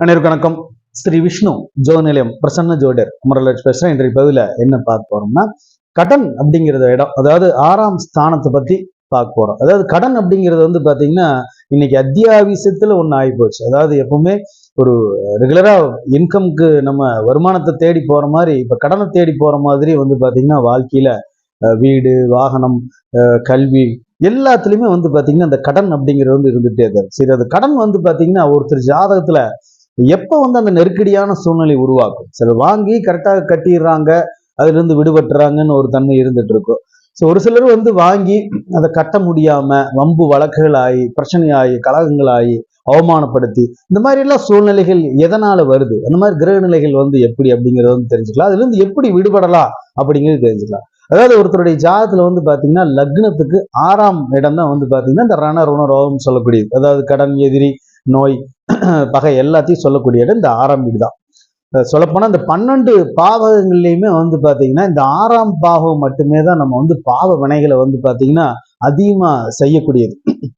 அனைவருக்கும் வணக்கம். ஸ்ரீ விஷ்ணு ஜோ நிலையம் பிரசன்ன ஜோடர் முரலட்சுமி பேசுகிறேன் இன்றைய பதிவில் என்ன பார்க்க போறோம்னா கடன் அப்படிங்கிறத இடம் அதாவது ஆறாம் ஸ்தானத்தை பத்தி பார்க்க போறோம். அதாவது கடன் அப்படிங்கிறது வந்து பாத்தீங்கன்னா இன்னைக்கு அத்தியாவசியத்துல ஒன்று ஆகி போச்சு. அதாவது எப்பவுமே ஒரு ரெகுலரா இன்கம்க்கு நம்ம வருமானத்தை தேடி போற மாதிரி இப்ப கடனை தேடி போற மாதிரி வந்து பாத்தீங்கன்னா வாழ்க்கையில வீடு வாகனம் கல்வி எல்லாத்துலயுமே வந்து பாத்தீங்கன்னா அந்த கடன் அப்படிங்கிறது வந்து இருந்துகிட்டே தான் சரி அது கடன் வந்து பாத்தீங்கன்னா ஒருத்தர் ஜாதகத்துல எப்போ வந்து அந்த நெருக்கடியான சூழ்நிலை உருவாக்கும்? சிலர் வாங்கி கரெக்டாக கட்டிடுறாங்க அதுலேருந்து விடுபட்டுறாங்கன்னு ஒரு தன்மை இருந்துட்டு இருக்கும் ஸோ ஒரு சிலர் வந்து வாங்கி அதை கட்ட முடியாம வம்பு வழக்குகள் ஆகி பிரச்சனை ஆகி கலகங்கள் ஆகி அவமானப்படுத்தி இந்த மாதிரி எல்லாம் சூழ்நிலைகள் எதனால வருது? அந்த மாதிரி கிரக நிலைகள் வந்து எப்படி அப்படிங்கிறது வந்து தெரிஞ்சுக்கலாம். அதுல இருந்து எப்படி விடுபடலாம் அப்படிங்கிறது தெரிஞ்சுக்கலாம். அதாவது ஒருத்தருடைய ஜாதத்தில் வந்து பாத்தீங்கன்னா லக்னத்துக்கு ஆறாம் இடம் தான் வந்து பாத்தீங்கன்னா இந்த ரண ருண ரோகம் சொல்லக்கூடியது. அதாவது கடன் எதிரி நோய் பகை எல்லாத்தையும் சொல்லக்கூடிய இடம் இந்த ஆறாம் வீடு தான் சொல்லப்போனால் இந்த பன்னெண்டு பாவகங்கள்லையுமே வந்து பார்த்தீங்கன்னா இந்த ஆறாம் பாவம் மட்டுமே தான் நம்ம வந்து பாவ வினைகளை வந்து பார்த்தீங்கன்னா அதிகமாக செய்யக்கூடியது.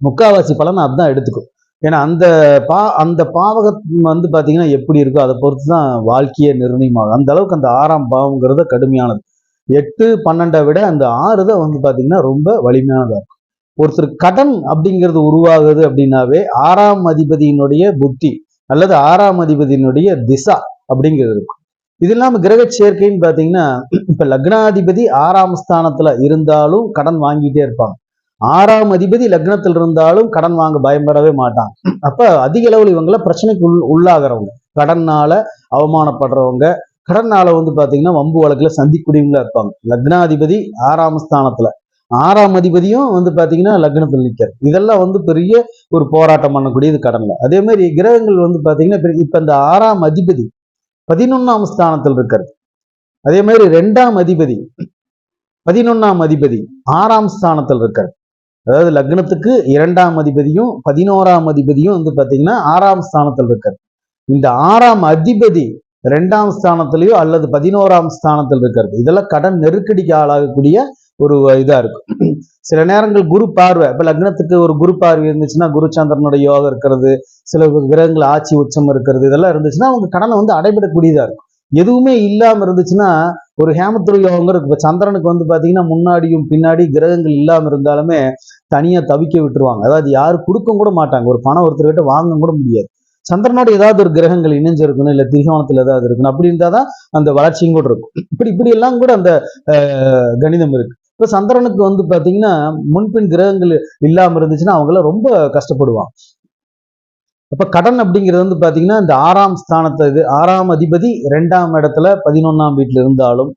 முக்காவாசி பலன் அதுதான் எடுத்துக்கும். ஏன்னா அந்த பா அந்த பாவகம் வந்து பார்த்தீங்கன்னா எப்படி இருக்கோ அதை பொறுத்து தான் வாழ்க்கையே நிர்ணயமாகும். அந்த அளவுக்கு அந்த ஆறாம் பாவங்கிறது கடுமையானது. எட்டு பன்னெண்டை விட அந்த ஆறு தான் வந்து பார்த்தீங்கன்னா ரொம்ப வலிமையானதாக இருக்கும். ஒருத்தர் கடன் அப்படிங்கிறது உருவாகுது அப்படின்னாவே ஆறாம் அதிபதியினுடைய புத்தி அல்லது ஆறாம் அதிபதியினுடைய திசா அப்படிங்கிறது இருக்கும். இது இல்லாம கிரக சேர்க்கைன்னு பாத்தீங்கன்னா இப்ப லக்னாதிபதி ஆறாம் ஸ்தானத்துல இருந்தாலும் கடன் வாங்கிட்டே இருப்பாங்க. ஆறாம் அதிபதி லக்னத்தில் இருந்தாலும் கடன் வாங்க பயப்படவே மாட்டாங்க. அப்ப அதிக அளவில் இவங்கள பிரச்சனைக்கு உள் உள்ளாகிறவங்க கடன்னால அவமானப்படுறவங்க கடன்னால வந்து பாத்தீங்கன்னா வம்பு வழக்குல சந்திக்கூடியவங்களா இருப்பாங்க. லக்னாதிபதி ஆறாம் ஸ்தானத்துல. ஆறாம் அதிபதியும் வந்து பாத்தீங்கன்னா லக்னத்தில் நிற்கிறார். இதெல்லாம் வந்து பெரிய ஒரு போராட்டம் பண்ணக்கூடியது கடன்ல அதே மாதிரி கிரகங்கள் வந்து பாத்தீங்கன்னா இப்போ இப்ப இந்த ஆறாம் அதிபதி பதினொன்னாம் ஸ்தானத்தில் இருக்கிறது அதே மாதிரி ரெண்டாம் அதிபதி பதினொன்னாம் அதிபதி ஆறாம் ஸ்தானத்தில் இருக்காரு. அதாவது லக்னத்துக்கு இரண்டாம் அதிபதியும் பதினோராம் அதிபதியும் வந்து பாத்தீங்கன்னா ஆறாம் ஸ்தானத்தில் இருக்காரு. இந்த ஆறாம் அதிபதி ரெண்டாம் ஸ்தானத்திலேயோ அல்லது பதினோராம் ஸ்தானத்தில் இருக்கிறது இதெல்லாம் கடன் நெருக்கடிக்கு ஆளாகக்கூடிய ஒரு இதா இருக்கும். சில நேரங்கள் குரு பார்வை இப்ப லக்னத்துக்கு ஒரு குரு பார்வை இருந்துச்சுன்னா குரு சந்திரனோட யோகம் இருக்கிறது சில கிரகங்கள் ஆட்சி உச்சம் இருக்கிறது இதெல்லாம் இருந்துச்சுன்னா அவங்க கடனை வந்து அடைபடக்கூடியதா இருக்கும். எதுவுமே இல்லாம இருந்துச்சுன்னா ஒரு ஹேமத்துரு யோகங்க இருக்கு இப்ப சந்திரனுக்கு வந்து பாத்தீங்கன்னா முன்னாடியும் பின்னாடி கிரகங்கள் இல்லாம இருந்தாலுமே தனியா தவிக்க விட்டுருவாங்க. அதாவது யாரும் கொடுக்க கூட மாட்டாங்க. ஒரு பணம் ஒருத்தர்கிட்ட வாங்க கூட முடியாது. சந்திரனோட ஏதாவது ஒரு கிரகங்கள் இணைஞ்சிருக்கணும் இல்ல திரிகோணத்துல ஏதாவது இருக்கணும் அப்படி இருந்தாதான் அந்த வளர்ச்சியும் கூட இருக்கும். இப்படி இப்படி எல்லாம் கூட அந்த கணிதம் இருக்கு. இப்ப சந்திரனுக்கு வந்து பாத்தீங்கன்னா முன்பின் கிரகங்கள் இல்லாம இருந்துச்சுன்னா அவங்கள ரொம்ப கஷ்டப்படுவாங்க. அப்ப கடன் அப்படிங்கிறது வந்து பாத்தீங்கன்னா இந்த ஆறாம் ஸ்தானத்தை இது ஆறாம் அதிபதி ரெண்டாம் இடத்துல பதினொன்னாம் வீட்டுல இருந்தாலும்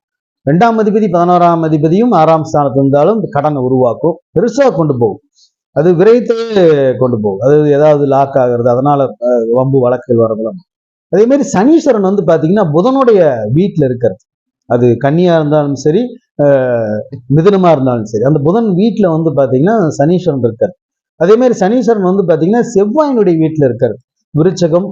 ரெண்டாம் அதிபதி பதினோராம் அதிபதியும் ஆறாம் ஸ்தானத்துல இருந்தாலும் இந்த கடனை உருவாக்கும் பெருசா கொண்டு போகும். அது விரைத்து கொண்டு போகும். அது ஏதாவது லாக் ஆகிறது அதனால வம்பு வழக்குகள் வரதெல்லாம் அதே மாதிரி சனீஸ்வரன் வந்து பாத்தீங்கன்னா புதனுடைய வீட்டுல இருக்கிறது. அது கன்னியா இருந்தாலும் சரி மிதுனமா இருந்தாலும் சரி. அந்த புதன் வீட்டுல வந்து பாத்தீங்கன்னா சனீஸ்வரன் இருக்காரு. அதே மாதிரி சனீஸ்வரன் வந்து பாத்தீங்கன்னா செவ்வாயினுடைய வீட்டுல இருக்காரு. விருச்சகம்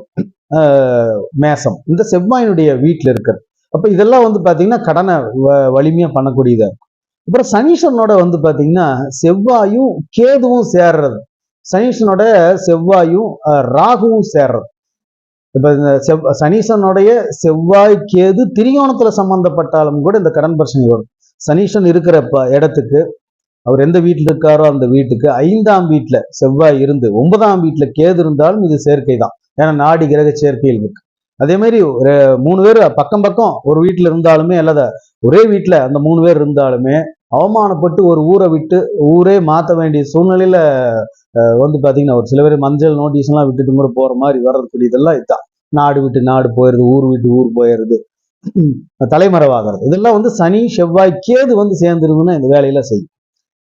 ஆஹ், மேசம். இந்த செவ்வாயினுடைய வீட்டில் இருக்கார். அப்போ இதெல்லாம் வந்து பாத்தீங்கன்னா கடனை வ- வலிமையா இருக்கும். அப்புறம் சனீஸ்வரனோட வந்து பாத்தீங்கன்னா செவ்வாயும் கேதுவும் சேர்றது. சனீஸ்வரனோட செவ்வாயும் ராகுவும் சேர்றது. இப்போ இந்த செவ் சனீஸ்வரனுடைய செவ்வாய் கேது திரிகோணத்தில் சம்பந்தப்பட்டாலும் கூட இந்த கடன் பிரச்சனை வரும். சனீஷன் இருக்கிற ப- இடத்துக்கு அவர் எந்த வீட்டில் இருக்காரோ அந்த வீட்டுக்கு ஐந்தாம் வீட்டில் செவ்வாய் இருந்து ஒன்பதாம் வீட்டில் கேது இருந்தாலும் இது சேர்க்கை தான். ஏன்னா நாடி கிரக சேர்க்கையில் இருக்கு. அதே மாதிரி ஒரு மூணு பேர் பக்கம் பக்கம் ஒரு வீட்டில் இருந்தாலுமே அல்லத ஒரே வீட்டில் அந்த மூணு பேர் இருந்தாலுமே அவமானப்பட்டு ஒரு ஊரை விட்டு ஊரே மாற்ற வேண்டிய சூழ்நிலையில வந்து பார்த்தீங்கன்னா ஒரு சில பேர் மஞ்சள் நோட்டீஸ்லாம் விட்டுட்டு கூட போகிற மாதிரி வர்றதுக்கூடிய இதெல்லாம் இதுதான். நாடு விட்டு நாடு போயிடுது ஊர் விட்டு ஊர் போயிடுது. தலைமறைவாகிறது. இதெல்லாம் வந்து சனி செவ்வாய் கேது வந்து சேர்ந்துருதுன்னா இந்த வேலையில செய்யும்.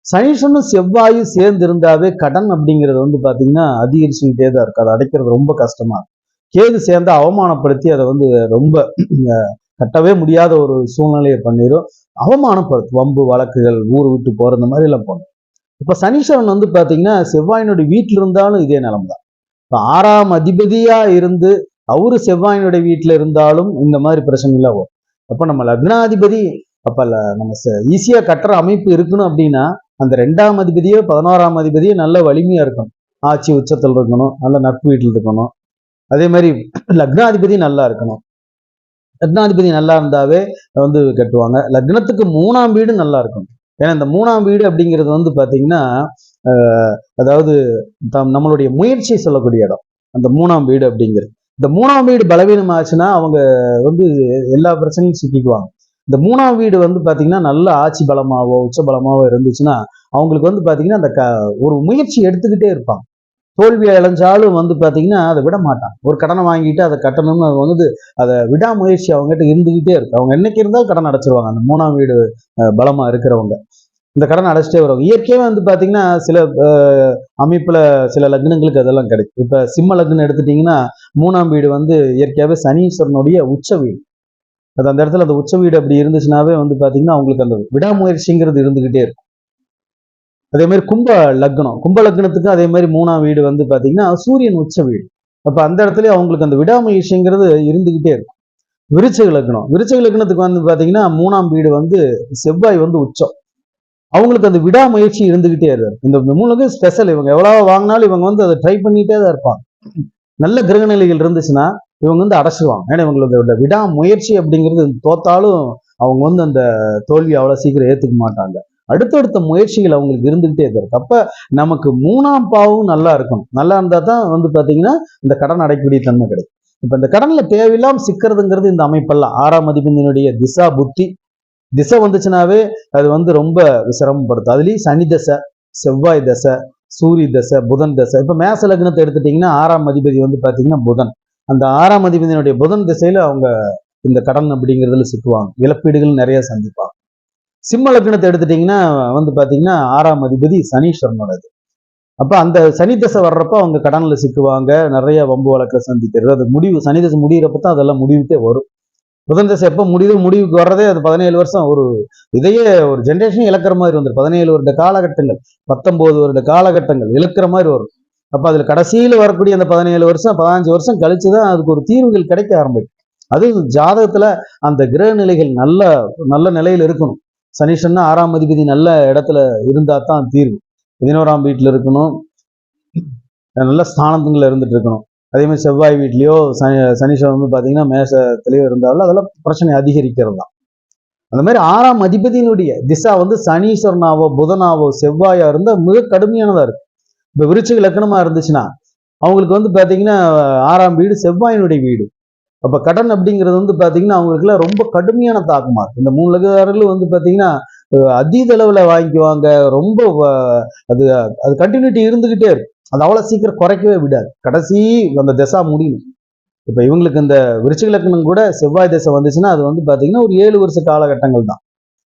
சனீஸ்வரனும் செவ்வாயும் சேர்ந்து இருந்தாவே கடன் அப்படிங்கிறது வந்து பாத்தீங்கன்னா அதிகரிச்சுக்கிட்டே தான் இருக்கு. அதை அடைக்கிறது ரொம்ப கஷ்டமா இருக்கும் கேது சேர்ந்து அவமானப்படுத்தி அதை வந்து ரொம்ப அஹ், கட்டவே முடியாத ஒரு சூழ்நிலையை பண்ணிடும் அவமானப்படுத்து வம்பு வழக்குகள் ஊர் விட்டு போற இந்த மாதிரி எல்லாம் பண்ணும் இப்ப சனீஸ்வரன் வந்து பாத்தீங்கன்னா செவ்வாயினுடைய வீட்டில் இருந்தாலும் இதே நிலைமை தான் இப்ப ஆறாம் அதிபதியா இருந்து அவரு செவ்வாயினுடைய வீட்டில் இருந்தாலும் இந்த மாதிரி பிரச்சனைலாம் வரும். அப்போ நம்ம லக்னாதிபதி அப்போ நம்ம ஈஸியா கட்டுற அமைப்பு இருக்கணும் அப்படின்னா அந்த ரெண்டாம் அதிபதியோ பதினோராம் அதிபதியோ நல்ல வலிமையா இருக்கணும். ஆட்சி உச்சத்தில் இருக்கணும் நல்ல நட்பு வீட்டில் இருக்கணும். அதே மாதிரி லக்னாதிபதி நல்லா இருக்கணும். லக்னாதிபதி நல்லா இருந்தாவே வந்து கட்டுவாங்க. லக்னத்துக்கு மூணாம் வீடு நல்லா இருக்கணும். ஏன்னா இந்த மூணாம் வீடு அப்படிங்கிறது வந்து பார்த்தீங்கன்னா அதாவது தம் நம்மளுடைய முயற்சி சொல்லக்கூடிய இடம். அந்த மூணாம் வீடு அப்படிங்கிறது. இந்த மூணாம் வீடு பலவீனம் ஆச்சுன்னா அவங்க வந்து எல்லா பிரச்சனையும் சிக்கிக்குவாங்க. இந்த மூணாம் வீடு வந்து பாத்தீங்கன்னா நல்ல ஆட்சி பலமாவோ உச்ச பலமாவோ இருந்துச்சுன்னா அவங்களுக்கு வந்து பாத்தீங்கன்னா அந்த க ஒரு முயற்சி எடுத்துக்கிட்டே இருப்பாங்க. தோல்வியை அடைஞ்சாலும் வந்து பாத்தீங்கன்னா அதை விட மாட்டான் ஒரு கடனை வாங்கிட்டு அதை கட்டணும்னு அது வந்து அதை விடாமுயற்சி அவங்ககிட்ட இருந்துகிட்டே இருக்கு. அவங்க என்னைக்கு இருந்தாலும் கடன் அடைச்சிருவாங்க. அந்த மூணாம் வீடு பலமாக பலமா இருக்கிறவங்க. இந்த கடன் அடைச்சிட்டே வருவாங்க இயற்கையே வந்து பாத்தீங்கன்னா சில அமைப்பில் அமைப்புல சில லக்னங்களுக்கு அதெல்லாம் கிடைக்கும். இப்ப சிம்ம லக்னம் எடுத்துட்டீங்கன்னா மூணாம் வீடு வந்து இயற்கையாவே சனீஸ்வரனுடைய உச்ச வீடு. அது அந்த இடத்துல அந்த உச்ச வீடு அப்படி இருந்துச்சுனாவே வந்து பாத்தீங்கன்னா அவங்களுக்கு அந்த விடாமுயற்சிங்கிறது இருந்துகிட்டே இருக்கும். அதே மாதிரி கும்ப லக்னம். கும்ப லக்னத்துக்கு அதே மாதிரி மூணாம் வீடு வந்து பாத்தீங்கன்னா சூரியன் உச்ச வீடு. அப்ப அந்த இடத்துல அவங்களுக்கு அந்த விடாமுயற்சிங்கிறது இருந்துகிட்டே இருக்கும். விருச்சக லக்னம். விருச்சக லக்னத்துக்கு வந்து பாத்தீங்கன்னா மூணாம் வீடு வந்து செவ்வாய் வந்து உச்சம். அவங்களுக்கு அந்த விடாமுயற்சி இருந்துகிட்டே இருக்கும் இந்த மூணுக்கு ஸ்பெஷல் இவங்க எவ்வளவு வாங்கினாலும் இவங்க வந்து அதை ட்ரை பண்ணிட்டே தான் இருப்பாங்க. நல்ல கிரக நிலைகள் இருந்துச்சுன்னா இவங்க வந்து அடைச்சிடுவாங்க ஏன்னா இவங்களோட விடாமுயற்சி அப்படிங்கிறது தோத்தாலும் அவங்க வந்து அந்த தோல்வி அவ்வளோ சீக்கிரம் ஏற்றுக்க மாட்டாங்க. அடுத்தடுத்த முயற்சிகள் அவங்களுக்கு இருந்துகிட்டே இருக்கு அப்போ நமக்கு மூணாம் பாவும் நல்லா இருக்கணும். நல்லா இருந்தால் தான் வந்து பார்த்தீங்கன்னா இந்த கடன் அடைக்கக்கூடிய தன்மை கிடைக்கும். இப்போ இந்த கடனில் தேவையில்லாமல் சிக்கிறதுங்கிறது இந்த அமைப்பெல்லாம். ஆறாம் மதிப்பெண்ணினுடைய திசா புத்தி திசை வந்துச்சுனாவே அது வந்து ரொம்ப சிரமப்படுத்தும். அதுலயும் சனி தசை செவ்வாய் தசை சூரிய தசை புதன் தசை. இப்ப மேச லக்னத்தை எடுத்துட்டீங்கன்னா ஆறாம் அதிபதி வந்து பாத்தீங்கன்னா புதன். அந்த ஆறாம் அதிபதியினுடைய புதன் திசையில அவங்க இந்த கடன் அப்படிங்கிறதுல சிக்குவாங்க. இழப்பீடுகள் நிறைய சந்திப்பாங்க. சிம்ம லக்னத்தை எடுத்துட்டீங்கன்னா வந்து பாத்தீங்கன்னா ஆறாம் அதிபதி சனீஸ்வரனோடது அப்ப அந்த சனி தசை வர்றப்ப அவங்க கடன்ல சிக்குவாங்க. நிறைய வம்பு வழக்கை சந்திக்கிறது. அது முடிவு சனி தசை முடிகிறப்ப தான் அதெல்லாம் முடிவுக்கே வரும். புதன் தசை எப்போ முடிவு முடிவுக்கு வர்றதே அது பதினேழு வருஷம். ஒரு இதையே ஒரு ஜென்ரேஷன் இழக்கிற மாதிரி வந்துடும் பதினேழு வருட காலகட்டங்கள் பத்தொம்போது வருட காலகட்டங்கள் இழக்கிற மாதிரி வரும். அப்போ அதில் கடைசியில் வரக்கூடிய அந்த பதினேழு வருஷம் பதினஞ்சு வருஷம் கழிச்சுதான் அதுக்கு ஒரு தீர்வுகள் கிடைக்க ஆரம்பிக்கும். அது ஜாதகத்தில் அந்த கிரக நிலைகள் நல்ல நல்ல நிலையில் இருக்கணும். சனீஷன்னா ஆறாம் அதிபதி நல்ல இடத்துல இருந்தால் தான் தீர்வு. பதினோராம் வீட்டில் இருக்கணும். நல்ல ஸ்தானத்துல இருந்துட்டு இருக்கணும். அதே மாதிரி செவ்வாய் வீட்லயோ சனி சனீஸ்வரன் வந்து பார்த்தீங்கன்னா மேசத்திலயோ இருந்தாலும் அதெல்லாம் பிரச்சனை அதிகரிக்கிறது? தான் அந்த மாதிரி ஆறாம் அதிபதியினுடைய திசா வந்து சனீஸ்வரனாவோ புதனாவோ செவ்வாயா இருந்தால் மிக கடுமையானதா இருக்கு. இப்போ விருச்சிக லக்கணமா இருந்துச்சுன்னா அவங்களுக்கு வந்து பார்த்தீங்கன்னா ஆறாம் வீடு செவ்வாயினுடைய வீடு. அப்போ கடன் அப்படிங்கிறது வந்து பாத்தீங்கன்னா அவங்களுக்குலாம் ரொம்ப கடுமையான தாக்கமாக இருக்கும் இந்த மூணு லட்சக்காரர்களும் வந்து பாத்தீங்கன்னா அதீத அளவுல வாங்கிக்குவாங்க. ரொம்ப அது அது கண்டினியூட்டி இருந்துகிட்டே இருக்கு. அது அவ்வளோ சீக்கிரம் குறைக்கவே விடாது. கடைசி அந்த திசா முடியும் இப்போ இவங்களுக்கு இந்த விருச்சிக லக்னம் கூட செவ்வாய் திசை வந்துச்சுன்னா அது வந்து பார்த்தீங்கன்னா ஒரு ஏழு வருஷ காலகட்டங்கள் தான்.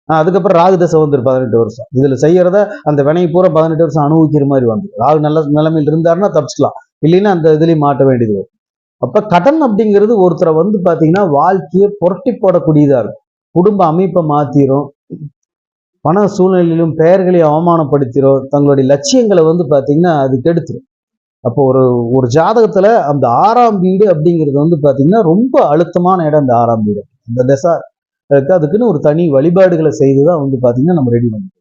அதுக்கப்புறம் ராகு தசை வந்துரு பதினெட்டு வருஷம். இதில் செய்கிறத அந்த வினை பூரா பதினெட்டு வருஷம் அனுபவிக்கிற மாதிரி வந்து ராகு நல்ல நிலைமையில் இருந்தாருன்னா தப்பிச்சுக்கலாம். இல்லைன்னா அந்த இதுலேயும் மாட்ட வேண்டியது வரும். அப்போ கடன் அப்படிங்கிறது ஒருத்தரை வந்து பார்த்தீங்கன்னா வாழ்க்கையை புரட்டி போடக்கூடியதாக இருக்கும். குடும்ப அமைப்பை மாற்றிடும் பண சூழ்நிலையிலும் பெயர்களை அவமானப்படுத்திடும் தங்களுடைய லட்சியங்களை வந்து பார்த்தீங்கன்னா அது கெடுத்துரும். அப்போ ஒரு ஒரு ஜாதகத்தில் அந்த ஆறாம் வீடு அப்படிங்கிறது வந்து பார்த்தீங்கன்னா ரொம்ப அழுத்தமான இடம் இந்த ஆறாம் வீடு. இந்த திசா அதுக்குன்னு ஒரு தனி வழிபாடுகளை செய்து தான் வந்து பார்த்தீங்கன்னா நம்ம ரெடி பண்ணுவோம்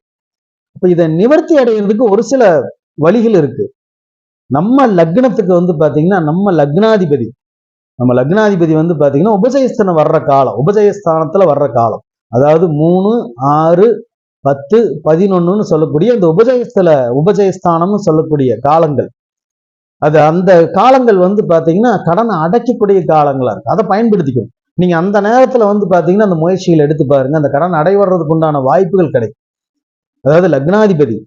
அப்போ இதை நிவர்த்தி அடைகிறதுக்கு ஒரு சில வழிகள் இருக்கு. நம்ம லக்னத்துக்கு வந்து பார்த்தீங்கன்னா நம்ம லக்னாதிபதி நம்ம லக்னாதிபதி வந்து பார்த்தீங்கன்னா உபஜயஸ்தானம் வர்ற காலம் உபஜயஸ்தானத்தில் வர்ற காலம். அதாவது மூணு ஆறு பத்து பதினொன்னு சொல்லக்கூடிய இந்த உபஜயஸ்தல உபஜயஸ்தானம்னு சொல்லக்கூடிய காலங்கள். அது அந்த காலங்கள் வந்து பாத்தீங்கன்னா கடனை அடைக்கக்கூடிய காலங்களா இருக்கு அதை பயன்படுத்திக்கணும். நீங்க அந்த நேரத்துல வந்து பாத்தீங்கன்னா அந்த முயற்சிகள் எடுத்து பாருங்க. அந்த கடன் அடைவடுறதுக்கு உண்டான வாய்ப்புகள் கிடைக்கும். அதாவது லக்னாதிபதி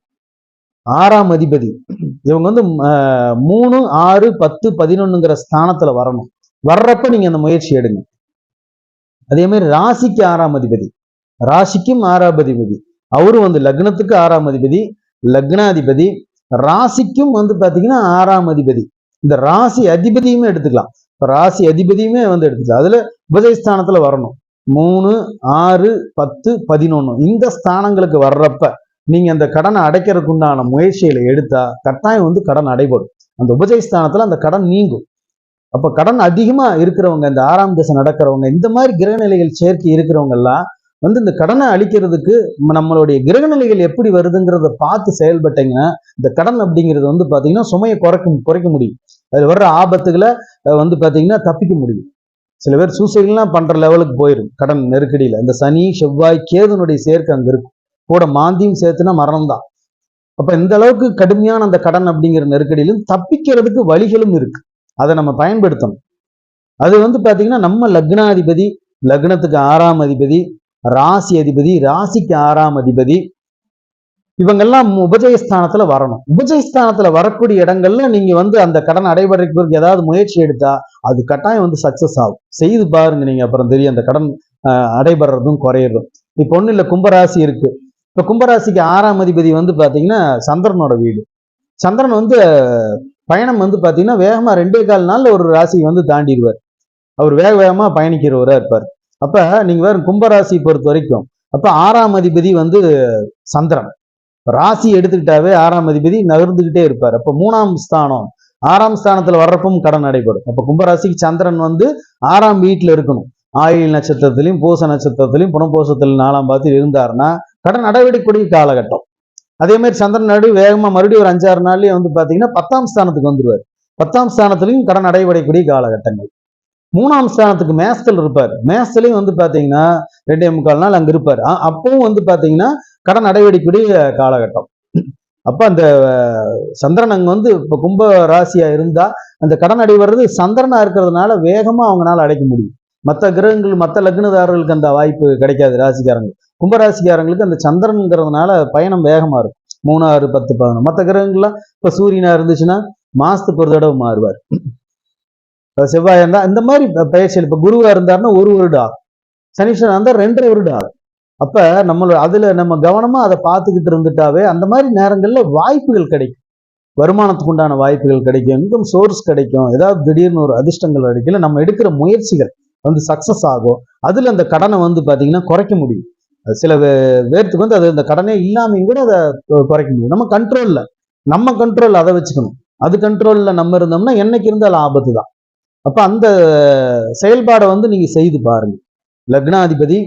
ஆறாம் அதிபதி இவங்க வந்து மூணு ஆறு பத்து பதினொன்னுங்கிற ஸ்தானத்துல வரணும். வர்றப்ப நீங்க அந்த முயற்சி எடுங்க. அதே மாதிரி ராசிக்கு ஆறாம் அதிபதி. ராசிக்கும் ஆறாம் அதிபதி. அவரும் வந்து லக்னத்துக்கு ஆறாம் அதிபதி லக்னாதிபதி ராசிக்கும் வந்து பார்த்தீங்கன்னா ஆறாம் அதிபதி. இந்த ராசி அதிபதியுமே எடுத்துக்கலாம். இப்போ ராசி அதிபதியுமே வந்து எடுத்துக்கலாம். அதில் உபதயஸ்தானத்தில் வரணும். மூணு ஆறு பத்து பதினொன்று இந்த ஸ்தானங்களுக்கு வர்றப்ப நீங்கள் அந்த கடனை அடைக்கிறதுக்கு உண்டான முயற்சிகளை எடுத்தா கட்டாயம் வந்து கடன் அடைபடும். அந்த உபஜயஸ்தானத்தில் அந்த கடன் நீங்கும். அப்போ கடன் அதிகமாக இருக்கிறவங்க இந்த ஆறாம் திசை நடக்கிறவங்க இந்த மாதிரி கிரகநிலைகள் சேர்க்கை இருக்கிறவங்க எல்லாம் வந்து இந்த கடனை அழிக்கிறதுக்கு நம்மளுடைய நம்மளுடைய கிரகநிலைகள் எப்படி வருதுங்கிறத பார்த்து செயல்பட்டீங்கன்னா இந்த கடன் அப்படிங்கிறது வந்து பாத்தீங்கன்னா சுமையை குறைக்க குறைக்க முடியும். அதுல வர்ற ஆபத்துகளை வந்து பாத்தீங்கன்னா தப்பிக்க முடியும். சில பேர் சூசைட்லாம் பண்ற லெவலுக்கு போயிரும். கடன் நெருக்கடியில. இந்த சனி செவ்வாய் கேதுனுடைய சேர்க்கை அங்க இருக்கும். கூட மாந்தியும் சேர்த்துனா மரணம் தான் அப்ப இந்த அளவுக்கு கடுமையான அந்த கடன் அப்படிங்கிற நெருக்கடியிலும் தப்பிக்கிறதுக்கு வழிகளும் இருக்கு. அதை நம்ம பயன்படுத்தணும். அது வந்து பாத்தீங்கன்னா நம்ம லக்னாதிபதி லக்னத்துக்கு ஆறாம் அதிபதி ராசி அதிபதி ராசிக்கு ஆறாம் அதிபதி இவங்கெல்லாம் உபஜயஸ்தானத்துல வரணும். உபஜயஸ்தானத்துல வரக்கூடிய இடங்கள்ல நீங்க வந்து அந்த கடன் அடைபடுறதுக்கு ஏதாவது முயற்சி எடுத்தா அது கட்டாயம் வந்து சக்சஸ் ஆகும். செய்து பாருங்க நீங்க அப்புறம் தெரியும் அந்த கடன் அஹ், அடைபடுறதும் குறையிறதும். இப்போ ஒண்ணு இல்ல கும்பராசி இருக்கு. இப்ப கும்பராசிக்கு ஆறாம் அதிபதி வந்து பாத்தீங்கன்னா சந்திரனோட வீடு. சந்திரன் வந்து பயணம் வந்து பாத்தீங்கன்னா வேகமா ரெண்டே கால் நாள்ல ஒரு ராசியை வந்து தாண்டிடுவார். அவர் வேக வேகமா பயணிக்கிறவரா இருப்பார். அப்போ நீங்கள் வேறு கும்பராசி பொறுத்த வரைக்கும் அப்போ ஆறாம் அதிபதி வந்து சந்திரன். ராசி எடுத்துக்கிட்டாவே ஆறாம் அதிபதி நகர்ந்துக்கிட்டே இருப்பார். அப்போ மூணாம் ஸ்தானம் ஆறாம் ஸ்தானத்தில் வர்றப்பும் கடன் நடைபெறும். அப்போ கும்பராசிக்கு சந்திரன் வந்து ஆறாம் வீட்டில் இருக்கணும். ஆயில் நட்சத்திரத்திலையும் பூச நட்சத்திரத்திலையும் புனபோசத்துல நாலாம் பாத்து இருந்தாருன்னா கடன் நடவடிக்கக்கூடிய காலகட்டம். அதே மாதிரி சந்திரன் நடு வேகமாக மறுபடியும் ஒரு அஞ்சாறு நாள்லேயே வந்து பார்த்தீங்கன்னா பத்தாம் ஸ்தானத்துக்கு வந்துடுவார் பத்தாம் ஸ்தானத்திலையும் கடன் அடைபடக்கூடிய காலகட்டங்கள். மூணாம் ஸ்தானத்துக்கு மேஸ்தல் இருப்பார். மேஸ்தலையும் வந்து பார்த்தீங்கன்னா ரெண்டே முக்கால் நாள் அங்கே இருப்பார். அப்பவும் வந்து பார்த்தீங்கன்னா கடன் அடைவடிக்கூடிய காலகட்டம். அப்போ அந்த சந்திரன் அங்கே வந்து இப்போ கும்ப ராசியாக இருந்தால் அந்த கடன் அடைவர்றது சந்திரனா இருக்கிறதுனால வேகமாக அவங்களால அடைக்க முடியும். மற்ற கிரகங்கள் மற்ற லக்னதாரர்களுக்கு அந்த வாய்ப்பு கிடைக்காது ராசிக்காரங்க கும்பராசிக்காரங்களுக்கு அந்த சந்திரன்ங்கிறதுனால பயணம் வேகமாக இருக்கும். மூணு ஆறு பத்து பதினொன்று மற்ற கிரகங்கள்லாம் இப்போ சூரியனா இருந்துச்சுன்னா மாதத்துக்கு ஒரு தடவை மாறுவார். செவ்வாய் இருந்தால் இந்த மாதிரி பயிற்சிகள். இப்போ குருவா இருந்தாருன்னா ஒரு வருடம் ஆகும். சனீஸ்வரன் இருந்தா ரெண்டரை வருடம் ஆகும். அப்ப நம்மளோட அதுல நம்ம கவனமா அதை பார்த்துக்கிட்டு இருந்துட்டாவே அந்த மாதிரி நேரங்களில் வாய்ப்புகள் கிடைக்கும். வருமானத்துக்கு உண்டான வாய்ப்புகள் கிடைக்கும். இன்கம் சோர்ஸ் கிடைக்கும். ஏதாவது திடீர்னு ஒரு அதிர்ஷ்டங்கள் கிடைக்கல நம்ம எடுக்கிற முயற்சிகள் வந்து சக்ஸஸ் ஆகும். அதில் அந்த கடனை வந்து பாத்தீங்கன்னா குறைக்க முடியும். சில பேர்த்துக்கு வந்து அது அந்த கடனே இல்லாமையும் கூட அதை குறைக்க முடியும். நம்ம கண்ட்ரோல்ல நம்ம கண்ட்ரோல் அதை வச்சுக்கணும். அது கண்ட்ரோல்ல நம்ம இருந்தோம்னா என்னைக்கு இருந்தாலும் ஆபத்து தான். அப்ப அந்த செயல்பாடை வந்து நீங்க செய்து பாருங்க. லக்னாதிபதி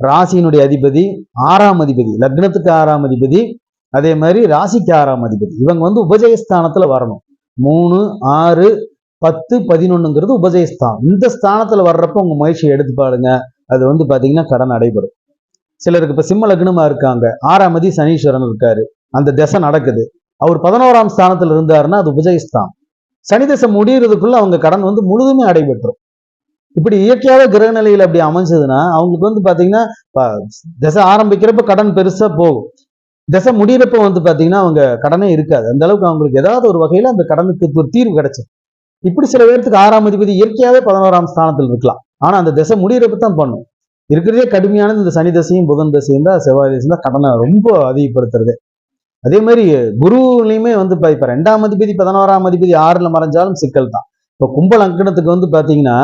ராசியினுடைய அதிபதி ஆறாம் அதிபதி லக்னத்துக்கு ஆறாம் அதிபதி அதே மாதிரி ராசிக்கு ஆறாம் அதிபதி. இவங்க வந்து உபஜயஸ்தானத்துல வரணும். மூணு ஆறு பத்து பதினொன்னுங்கிறது உபஜயஸ்தானம். இந்த ஸ்தானத்துல வர்றப்ப உங்க முயற்சியை எடுத்து பாருங்க. அது வந்து பாத்தீங்கன்னா கடன் நடைபெறும் சிலருக்கு இப்ப சிம்ம லக்னமா இருக்காங்க. ஆறாம் அதி சனீஸ்வரன் இருக்காரு. அந்த திசை நடக்குது. அவர் பதினோராம் ஸ்தானத்துல இருந்தாருன்னா அது உபஜயஸ்தானம். சனி தசை முடிகிறதுக்குள்ள அவங்க கடன் வந்து முழுதுமே அடைபெற்றும் இப்படி இயற்கையாவே கிரக நிலையில் அப்படி அமைஞ்சதுன்னா அவங்களுக்கு வந்து பாத்தீங்கன்னா திசை ஆரம்பிக்கிறப்ப கடன் பெருசா போகும். திசை முடியிறப்ப வந்து பாத்தீங்கன்னா அவங்க கடனே இருக்காது. அந்த அளவுக்கு அவங்களுக்கு ஏதாவது ஒரு வகையில அந்த கடனுக்கு ஒரு தீர்வு கிடைச்சு இப்படி சில பேர்த்துக்கு ஆறாம் அதிபதி இயற்கையாவே பதினோராம் ஸ்தானத்தில் இருக்கலாம். ஆனா அந்த திசை முடியிறப்ப தான் பண்ணும். இருக்கிறதே கடுமையானது இந்த சனி தசையும் புதன் தசையும் தான் செவ்வாய் தசையும் தான் கடனை ரொம்ப அதிகப்படுத்துறது. அதே மாதிரி குருலையுமே வந்து இப்போ ரெண்டாம் அதிபதி பதினோராம் அதிபதி ஆறுல மறைஞ்சாலும் சிக்கல் தான். இப்போ கும்பலக்னத்துக்கு வந்து பாத்தீங்கன்னா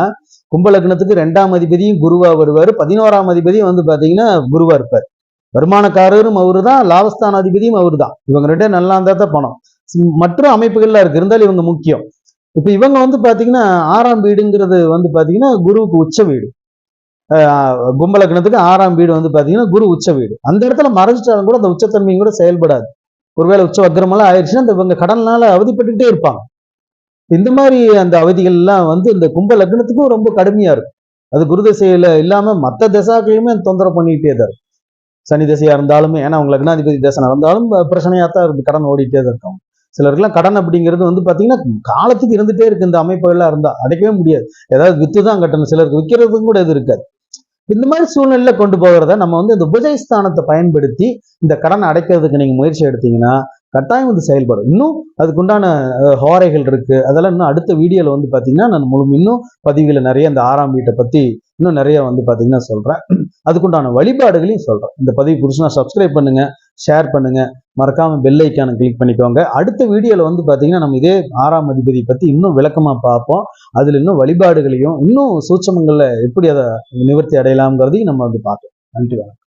கும்ப லக்னத்துக்கு ரெண்டாம் அதிபதியும் குருவா வருவார். பதினோராம் அதிபதியும் வந்து பாத்தீங்கன்னா குருவா இருப்பார். வருமானக்காரரும் அவரு தான் லாபஸ்தான அதிபதியும் அவரு தான் இவங்க ரெண்டே நல்லா இருந்தால் தான் பணம். மற்ற அமைப்புகள்லாம் இருக்கு. இருந்தாலும் இவங்க முக்கியம். இப்போ இவங்க வந்து பாத்தீங்கன்னா ஆறாம் வீடுங்கிறது வந்து பாத்தீங்கன்னா குருவுக்கு உச்ச வீடு. ஆஹ் ஆறாம் வீடு வந்து பாத்தீங்கன்னா குரு உச்ச வீடு. அந்த இடத்துல மறைஞ்சிட்டாலும் கூட அந்த உச்சத்தன்மையும் கூட செயல்படாது. ஒருவேளை உச்ச வக்ரமெல்லாம் ஆயிடுச்சுன்னா அந்த இவங்க கடன்னால அவதிப்பட்டுக்கிட்டே இருப்பாங்க. இந்த மாதிரி அந்த அவதிகள் எல்லாம் வந்து இந்த கும்ப லக்னத்துக்கும் ரொம்ப கடுமையா இருக்கும். அது குரு திசையில இல்லாம மற்ற திசாக்களையுமே தொந்தரவு பண்ணிக்கிட்டே தான் இருக்கும். சனி திசையா இருந்தாலுமே ஏன்னா அவங்க லக்னாதிபதி திசை நடந்தாலும் பிரச்சனையா தான் இருக்கு கடன் ஓடிட்டே தான் இருக்கும். சிலருக்குலாம் கடன் அப்படிங்கிறது வந்து பாத்தீங்கன்னா காலத்துக்கு இருந்துட்டே இருக்கு இந்த அமைப்புகள்லாம் இருந்தா. அடைக்கவே முடியாது. ஏதாவது வித்து தான் கட்டணும். சிலருக்கு விற்கிறதுக்கும் கூட இது இருக்காது. இந்த மாதிரி சூழ்நிலையில கொண்டு போகிறத நம்ம வந்து இந்த உபஜயஸ்தானத்தை பயன்படுத்தி இந்த கடனை அடைக்கிறதுக்கு நீங்க முயற்சி எடுத்தீங்கன்னா கட்டாயம் வந்து செயல்படும். இன்னும் அதுக்குண்டான அஹ், ஹோரைகள் இருக்கு. அதெல்லாம் இன்னும் அடுத்த வீடியோல வந்து பாத்தீங்கன்னா நான் முழு இன்னும் பதிவுகளை நிறைய இந்த ஆறாம் வீட்டை பத்தி இன்னும் நிறைய வந்து பாத்தீங்கன்னா சொல்றேன். அதுக்குண்டான வழிபாடுகளையும் சொல்றேன். இந்த பதிவு புதுசுனா சப்ஸ்கிரைப் பண்ணுங்க. ஷேர் பண்ணுங்க. மறக்காம பெல் ஐக்கானை கிளிக் பண்ணிக்கோங்க. அடுத்த வீடியோல வந்து பாத்தீங்கன்னா நம்ம இதே ஆறாம் அதிபதி பத்தி இன்னும் விளக்கமா பார்ப்போம். அதுல இன்னும் வழிபாடுகளையும் இன்னும் சூட்சமங்கள்ல எப்படி அதை நிவர்த்தி அடையலாம்ங்கிறதையும் நம்ம வந்து பார்ப்போம். நன்றி வணக்கம்.